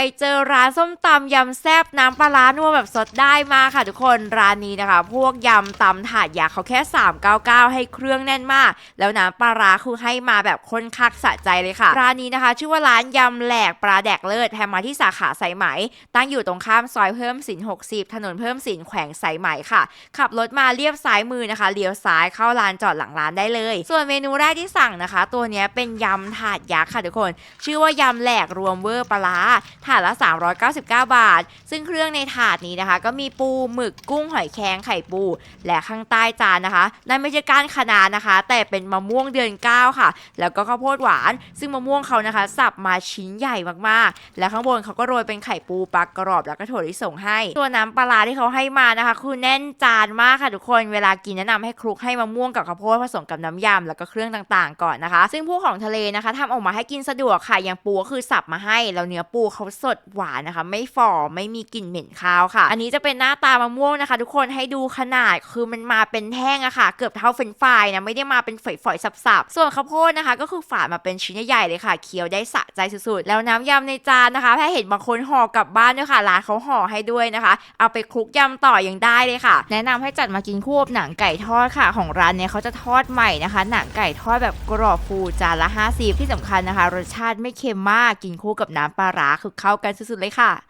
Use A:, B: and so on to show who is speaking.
A: ไปเจอร้านส้มตำยำแซ่บน้ำปลาร้านัวแบบสดได้มาค่ะทุกคนร้านนี้นะคะ พวกยำตำถาดยักษ์เขาแค่ 399 ให้เครื่องแน่นมาก แล้วน้ำปลาร้าคือให้มาแบบคนคักสะใจเลยค่ะร้านนี้นะคะ ชื่อว่าร้านยำแหลกปลาแดกเลิศแถมมาที่สาขาสายไหม ตั้งอยู่ตรงข้ามซอยเพิ่มสิน 60 ถนนเพิ่มสินแขวงสายไหมค่ะ ขับรถมาเลียบซ้ายมือนะคะเลี้ยวซ้ายเข้าลานจอดหลังร้านได้เลย ส่วนเมนูแรกที่สั่งนะคะ ตัวนี้เป็นยำถาดยักษ์ค่ะทุกคน ชื่อว่ายำแหลกรวมเวอร์ปลาร้าถาดละ 399 บาท ซึ่งเครื่องในถาดนี้นะคะ ก็มีปูหมึกกุ้งหอยแครงไข่ปู และข้างใต้จานนะคะนั่นไม่ใช่กานคะนานะคะ แต่เป็นมะม่วงเดือนเก้าค่ะ แล้วก็ข้าวโพดหวาน ซึ่งมะม่วงเขานะคะ สับมาชิ้นใหญ่มากๆ และข้างบนเขาก็โรยเป็นไข่ปูปลากรอบแล้วก็ถั่วลิสงให้ตัวน้ำปลาร้าที่เขาให้มานะคะ คือแน่นจานมากค่ะทุกคนเวลากินแนะนำให้คลุกให้มะม่วงกับข้าวโพดผสมกับน้ำยำแล้วก็เครื่องต่างๆ ก่อนนะคะ ซึ่งพวกของทะเลนะคะทำออกมาให้กินสะดวกค่ะอย่างปูก็คือสับมาให้แล้วเนื้อปูเขาสดหวานนะคะ ไม่ฝ่อไม่มีกลิ่นเหม็นคาวค่ะ อันนี้จะเป็นหน้าตามะม่วงนะคะ ทุกคนให้ดูขนาดคือมันมาเป็นแท่งอะค่ะ เกือบเท่าเฟรนช์ฟรายนะไม่ได้มาเป็นฝอยๆสับๆ ส่วนข้าวโพดนะคะ ก็คือฝานมาเป็นชิ้นใหญ่ๆเลยค่ะเคี้ยวได้สะใจสุดๆ แล้วน้ำยำในจานนะคะแพ้เห็นบางคนห่อกลับบ้านด้วยค่ะร้านเขาห่อให้ด้วยนะคะ เอาไปคลุกยำต่อยังได้เลยค่ะ แนะนำให้จัดมากินคู่กับหนังไก่ทอดค่ะ ของร้านเนี้ยเขาจะทอดใหม่นะคะ หนังไก่ทอดแบบกรอบฟูจานละ50ที่สำคัญนะคะ รสชาติไม่เค็มมากกินคู่กับน้ำปลาร้าคือเข้ากันสุดๆเลยค่ะ